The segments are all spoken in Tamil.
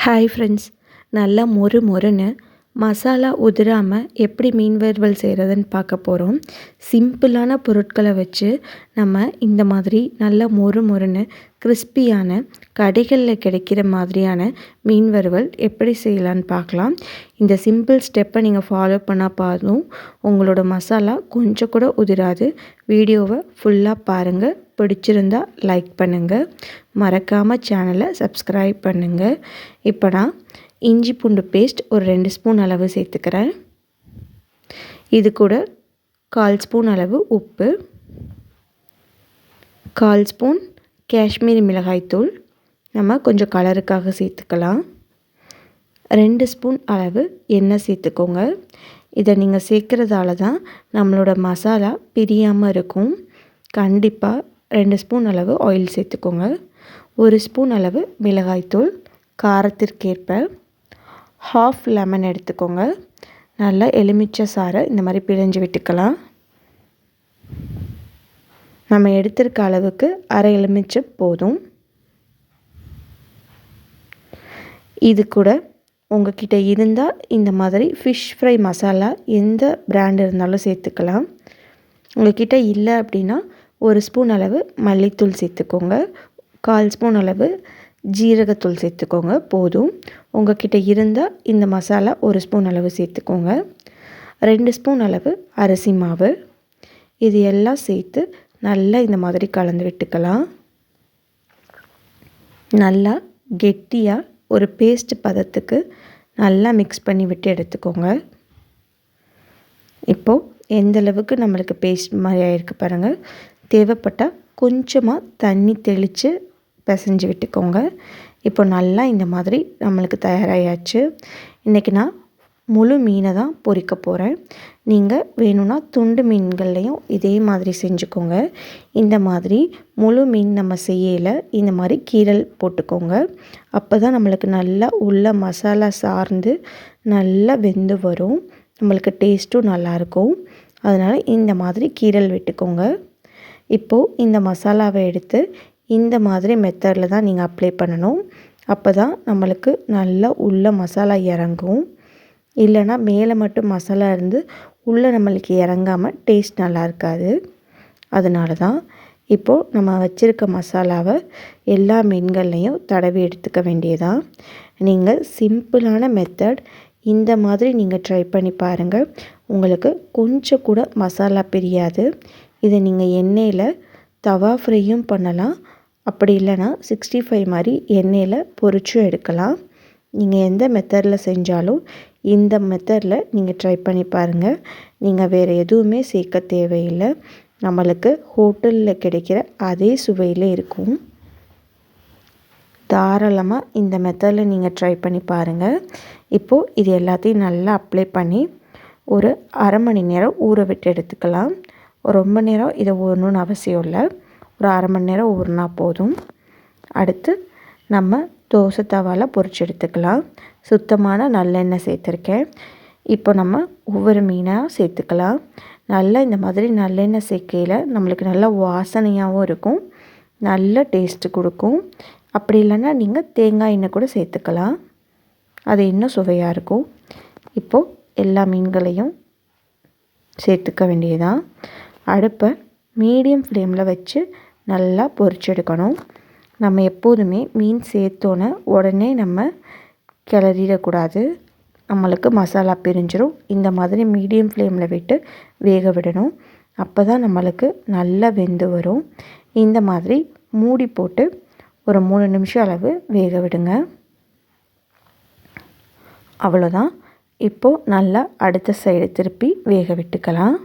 ஹாய் ஃப்ரெண்ட்ஸ் நல்லா மொறு மொறுன்னு மசாலா உதிராமல் எப்படி மீன் வறுவல் செய்கிறதுன்னு பார்க்க போகிறோம் சிம்பிளான பொருட்களை வச்சு நம்ம இந்த மாதிரி நல்லா மொறு மொறுன்னு கிறிஸ்பியான கடைகளில் கிடைக்கிற மாதிரியான மீன் வறுவல் எப்படி செய்யலான்னு பார்க்கலாம். இந்த சிம்பிள் ஸ்டெப்பை நீங்கள் ஃபாலோ பண்ணால் பாதும். உங்களோட மசாலா கொஞ்சம் கூட உதிராது. வீடியோவை ஃபுல்லாக பாருங்கள் பிடிச்சிருந்தா லைக் பண்ணுங்கள் மறக்காமல் சேனலை சப்ஸ்கிரைப் பண்ணுங்கள் இப்போ நான் இஞ்சி பூண்டு பேஸ்ட் ஒரு ரெண்டு ஸ்பூன் அளவு சேர்த்துக்கிறேன். இது கூட கால் ஸ்பூன் அளவு உப்பு கால் ஸ்பூன் காஷ்மீரி மிளகாய்த்தூள் நம்ம கொஞ்சம் கலருக்காக சேர்த்துக்கலாம். ரெண்டு ஸ்பூன் அளவு எண்ணெய் சேர்த்துக்கோங்க. இதை நீங்கள் சேர்க்குறதால தான் நம்மளோட மசாலா பிரியாமல் இருக்கும். கண்டிப்பாக ரெண்டு ஸ்பூன் அளவு ஆயில் சேர்த்துக்கோங்க. ஒரு ஸ்பூன் அளவு மிளகாய்த்தூள் காரத்திற்கேற்ப ஹாஃப் லெமன் எடுத்துக்கோங்க. நல்லா எலுமிச்சை சாறை இந்த மாதிரி பிழிஞ்சு விட்டுக்கலாம். நம்ம எடுத்திருக்க அளவுக்கு அரை எலுமிச்சை போதும். இது கூட உங்ககிட்ட இருந்தால் இந்த மாதிரி ஃபிஷ் ஃப்ரை மசாலா எந்த பிராண்ட் இருந்தாலும் சேர்த்துக்கலாம். உங்கள்கிட்ட இல்லை அப்படின்னா ஒரு ஸ்பூன் அளவு மல்லித்தூள் சேர்த்துக்கோங்க. கால் ஸ்பூன் அளவு ஜீரகத்தூள் சேர்த்துக்கோங்க போதும். உங்கள்கிட்ட இருந்தால் இந்த மசாலா ஒரு ஸ்பூன் அளவு சேர்த்துக்கோங்க. ரெண்டு ஸ்பூன் அளவு அரிசி மாவு. இது எல்லாம் சேர்த்து நல்லா இந்த மாதிரி கலந்து விட்டுக்கலாம். நல்லா கெட்டியாக ஒரு பேஸ்ட் பதத்துக்கு நல்லா மிக்ஸ் பண்ணி விட்டு எடுத்துக்கோங்க. இப்போது எந்த அளவுக்கு நம்மளுக்கு பேஸ்ட் மாதிரி ஆகிருக்கு பாருங்கள் தேவைப்பட்டால் கொஞ்சமாக தண்ணி தெளித்து பிசைஞ்சு விட்டுக்கோங்க. இப்போ நல்லா இந்த மாதிரி நம்மளுக்கு தயாராகியாச்சு இன்றைக்கி நான் முழு மீனை தான் பொறிக்க போகிறேன் நீங்கள் வேணும்னா துண்டு மீன்கள்லையும் இதே மாதிரி செஞ்சுக்கோங்க. இந்த மாதிரி முழு மீன் நம்ம செய்யலை இந்த மாதிரி கீரல் போட்டுக்கோங்க. அப்போ தான் நம்மளுக்கு நல்லா உள்ள மசாலா சார்ந்து நல்லா வெந்து வரும். நம்மளுக்கு டேஸ்ட்டும் நல்லாயிருக்கும். அதனால் இந்த மாதிரி கீரல் விட்டுக்கோங்க. இப்போது இந்த மசாலாவை எடுத்து இந்த மாதிரி மெத்தடில் தான் நீங்கள் அப்ளை பண்ணணும். அப்போ தான் நம்மளுக்கு நல்லா உள்ள மசாலா இறங்கும். இல்லைனா மேலே மட்டும் மசாலா இருந்து உள்ளே நம்மளுக்கு இறங்காமல் டேஸ்ட் நல்லா இருக்காது. அதனால தான் இப்போது நம்ம வச்சுருக்க மசாலாவை எல்லா மீன்கள்லையும் தடவி எடுத்துக்க வேண்டியதான் நீங்கள் சிம்பிளான மெத்தட் இந்த மாதிரி நீங்கள் ட்ரை பண்ணி பாருங்கள் உங்களுக்கு கொஞ்சம் கூட மசாலா பிரியாது. இதை நீங்கள் எண்ணெயில் தவா ஃப்ரையும் பண்ணலாம். அப்படி இல்லைனா சிக்ஸ்டி ஃபைவ் மாதிரி எண்ணெயில் பொரிச்சும் எடுக்கலாம். நீங்கள் எந்த மெத்தடில் செஞ்சாலும் இந்த மெத்தடில் நீங்கள் ட்ரை பண்ணி பாருங்கள் நீங்கள் வேறு எதுவுமே சேர்க்க தேவையில்லை. நம்மளுக்கு ஹோட்டலில் கிடைக்கிற அதே சுவையில் இருக்கும். தாராளமாக இந்த மெத்தடில் நீங்கள் ட்ரை பண்ணி பாருங்கள் இப்போது இது எல்லாத்தையும் நல்லா அப்ளை பண்ணி ஒரு அரை மணி நேரம் ஊற விட்டு எடுத்துக்கலாம். ரொம்ப நேரம் இதை ஊறணுன்னு அவசியம் இல்லை. ஒரு அரை மணி நேரம் ஊறினா போதும். அடுத்து நம்ம தோசை தவாவில் பொறிச்சு எடுத்துக்கலாம். சுத்தமான நல்லெண்ணெய் சேர்த்துருக்கேன். இப்போ நம்ம ஒவ்வொரு மீனாக சேர்த்துக்கலாம். நல்லா இந்த மாதிரி நல்லெண்ணெய் சேர்க்கையில் நம்மளுக்கு நல்லா வாசனையாகவும் இருக்கும். நல்ல டேஸ்ட்டு கொடுக்கும். அப்படி இல்லைன்னா நீங்கள் தேங்காய் எண்ணெய் கூட சேர்த்துக்கலாம். அது இன்னும் சுவையாக இருக்கும். இப்போது எல்லா மீன்களையும் சேர்த்துக்க வேண்டியதான் அடுப்பை மீடியம் ஃப்ளேமில் வச்சு நல்லா பொரிச்செடுக்கணும். நம்ம எப்போதுமே மீன் சேர்த்தோன்னே உடனே நம்ம கிளறிடக்கூடாது. நம்மளுக்கு மசாலா பிரிஞ்சிடும் இந்த மாதிரி மீடியம் ஃப்ளேமில் விட்டு வேக விடணும். அப்போ தான் நம்மளுக்கு நல்லா வெந்து வரும். இந்த மாதிரி மூடி போட்டு ஒரு மூணு நிமிஷம் அளவு வேக விடுங்க. அவ்வளோதான் இப்போது நல்லா அடுத்த சைடு திருப்பி வேக விட்டுக்கலாம்.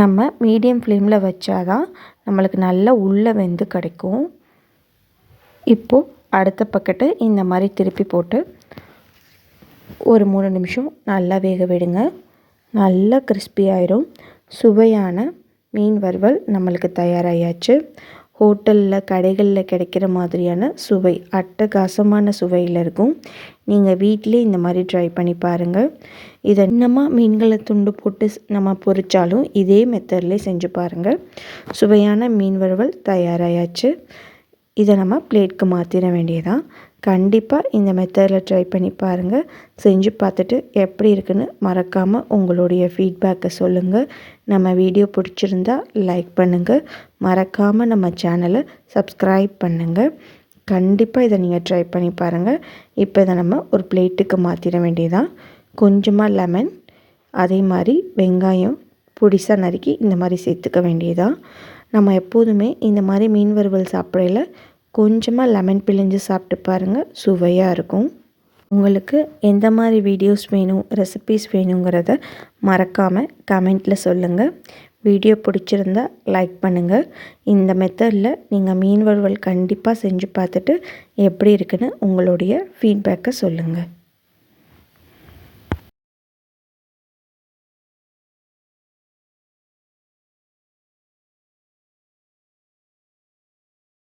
நம்ம மீடியம் ஃப்ளேமில் வச்சாதான் நம்மளுக்கு நல்லா உள்ளே வெந்து கிடைக்கும். இப்போது அடுத்த பக்கெட்டு இந்த மாதிரி திருப்பி போட்டு ஒரு மூணு நிமிஷம் நல்லா வேக விடுங்க. நல்லா கிறிஸ்பியாயிரும் சுவையான மீன் வறுவல் நம்மளுக்கு தயாராகியாச்சு ஹோட்டலில் கடைகளில் கிடைக்கிற மாதிரியான சுவை அட்டகாசமான சுவையில் இருக்கும். நீங்கள் வீட்டிலே இந்த மாதிரி ட்ரை பண்ணி பாருங்கள் இதை இன்னமாக மீன்களை துண்டு போட்டு நம்ம பொறிச்சாலும் இதே மெத்தட்லேயே செஞ்சு பாருங்கள் சுவையான மீன் வறுவல் தயாராகியாச்சு இதை நம்ம பிளேட்க்கு மாற்றிட வேண்டியதான் கண்டிப்பாக இந்த மெத்தடில் ட்ரை பண்ணி பாருங்கள் செஞ்சு பார்த்துட்டு எப்படி இருக்குன்னு மறக்காமல் உங்களுடைய ஃபீட்பேக்கை சொல்லுங்கள் நம்ம வீடியோ பிடிச்சிருந்தா லைக் பண்ணுங்கள் மறக்காமல் நம்ம சேனலை சப்ஸ்கிரைப் பண்ணுங்கள் கண்டிப்பாக இதை நீங்கள் ட்ரை பண்ணி பாருங்கள் இப்போ இதை நம்ம ஒரு பிளேட்டுக்கு மாற்றிட வேண்டியதான் கொஞ்சமாக லெமன் அதே மாதிரி வெங்காயம் பொடிசாக நறுக்கி இந்த மாதிரி சேர்த்துக்க வேண்டியதான் நம்ம எப்போதுமே இந்த மாதிரி மீன் வறுவல் சாப்பிடையில கொஞ்சமாக லெமன் பிழிஞ்சு சாப்பிட்டு பாருங்கள் சுவையாக இருக்கும். உங்களுக்கு எந்த மாதிரி வீடியோஸ் வேணும் ரெசிபீஸ் வேணுங்கிறத மறக்காமல் கமெண்ட்டில் சொல்லுங்கள் வீடியோ பிடிச்சிருந்தா லைக் பண்ணுங்கள் இந்த மெத்தடில் நீங்கள் மீன் வறுவல் கண்டிப்பாக செஞ்சு பார்த்துட்டு எப்படி இருக்குன்னு உங்களுடைய ஃபீட்பேக்கை சொல்லுங்கள்